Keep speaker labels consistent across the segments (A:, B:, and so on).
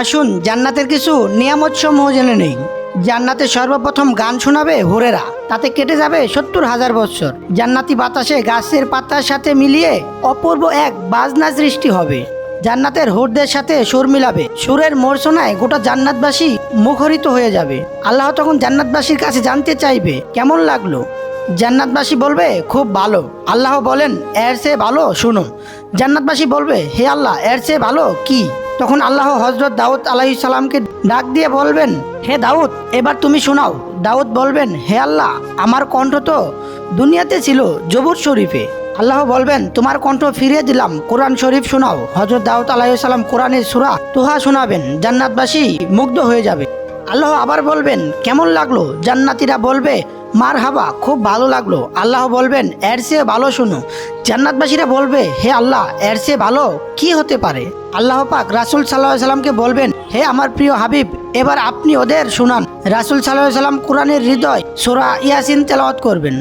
A: আসুন, জান্নাতের কিছু নিয়ামত সমূহ জেনে নেই। জান্নাতে সর্বপ্রথম গান শোনাবে হোরেরা। তাতে কেটে যাবে সত্তর হাজার বছর জান্নাতি বাতাসে গাছের পাতার সাথে মিলিয়ে অপূর্ব এক বাজনা সৃষ্টি হবে। জান্নাতের হোরদের সাথে সুর মিলাবে। সুরের মোরসোনায় গোটা জান্নাতবাসী মুখরিত হয়ে যাবে। আল্লাহ তখন জান্নাতবাসীর কাছে জানতে চাইবে, কেমন লাগল? জান্নাতবাসী বলবে, খুব ভালো। আল্লাহ বলেন, এর চেয়ে ভালো শুনো জান্নাতবাসী বলবে, হে আল্লাহ, এর চেয়ে ভালো কি? তখন আল্লাহ হজরত দাউদ আলাহি সালামকে ডাক দিয়ে বলবেন, হে দাউদ, এবার তুমি শোনাও। দাউদ বলবেন, হে আল্লাহ, আমার কণ্ঠ তো দুনিয়াতে ছিল জবুর শরীফে। আল্লাহ বলবেন, তোমার কণ্ঠ ফিরিয়ে দিলাম। কোরআন শরীফ শোনাও। হজরত দাউদ আলাইসাল্লাম কোরআনের সুরা তোহা শোনাবেন। জান্নাতবাসী মুগ্ধ হয়ে যাবে। আল্লাহ আবার বলবেন, কেমন লাগল? জান্নাতিরা বলবে মার হাবা খুব ভালো লাগল। আল্লাহ বলবেন, এর চেয়ে ভালো শুনো। জান্নাতবাসীরা বলবে, হে আল্লাহ, এর চেয়ে ভালো কি হতে পারে? আল্লাহ পাক রাসুল সাল্লাহ সাল্লামকে বলবেন, হে আমার প্রিয় হাবিব, এবার আপনি ওদের শুনান। রাসুল সাল্লাহ সাল্লাম কোরআনের হৃদয় সোরা ইয়াসিন তেলাওয়াত করবেন।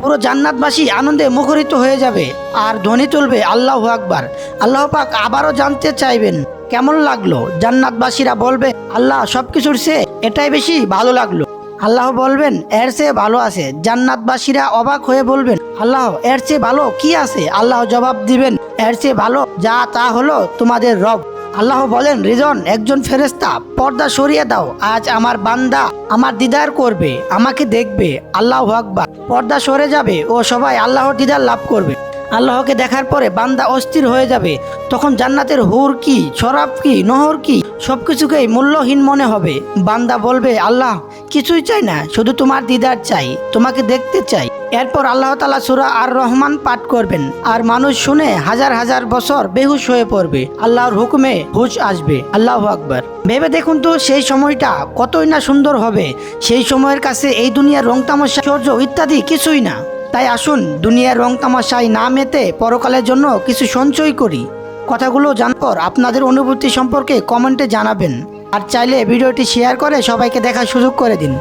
A: পুরো জান্নাতবাসী আনন্দে মুখরিত হয়ে যাবে, আর ধ্বনি তুলবে আল্লাহ আকবার। আল্লাহ পাক আবারও জানতে চাইবেন কেমন লাগল? জান্নাতবাসীরা বলবে, আল্লাহ সব কিছুর এটাই বেশি ভালো লাগল। আল্লাহ বলবেন, এর চেয়ে ভালো আছে। জান্নাতবাসীরা অবাক হয়ে বলবেন, আল্লাহ, এর চেয়ে ভালো কি আছে? আল্লাহ জবাব দিবেন, এর চেয়ে ভালো যা তা হলো তোমাদের রব। আল্লাহ বলেন, রিজন, একজন ফেরেস্তা পর্দা সরিয়ে দাও। আজ আমার বান্দা আমার দিদার করবে, আমাকে দেখবে। আল্লাহ আকবার। পর্দা সরে যাবে ও সবাই আল্লাহর দিদার লাভ করবে। আল্লাহকে দেখার পরে বান্দা অস্থির হয়ে যাবে। তখন জান্নাতের হুর কি, শরাব কি, নহর কি, সবকিছুকেই মূল্যহীন মনে হবে। বান্দা বলবে, আল্লাহ, কিছুই চাই না, শুধু তোমার দিদার চাই, তোমাকে দেখতে চাই। এরপর আল্লাহ তালা সুরা আর রহমান পাঠ করবেন। আর মানুষ শুনে হাজার হাজার বছর বেহুশ হয়ে পড়বে। আল্লাহর হুকুমে হুশ আসবে। আল্লাহ আকবর। ভেবে দেখুন তো, সেই সময়টা কতই না সুন্দর হবে। সেই সময়ের কাছে এই দুনিয়ার রং তামাশা ইত্যাদি কিছুই না। তাই আসুন দুনিয়ার রং তামাশায় না মেতে পরকালের জন্য কিছু সঞ্চয় করি। কথাগুলো জানার পর আপনাদের অনুভূতি সম্পর্কে কমেন্টে জানাবেন। আর চাইলে ভিডিওটি শেয়ার করে সবাইকে দেখার সুযোগ করে দিন।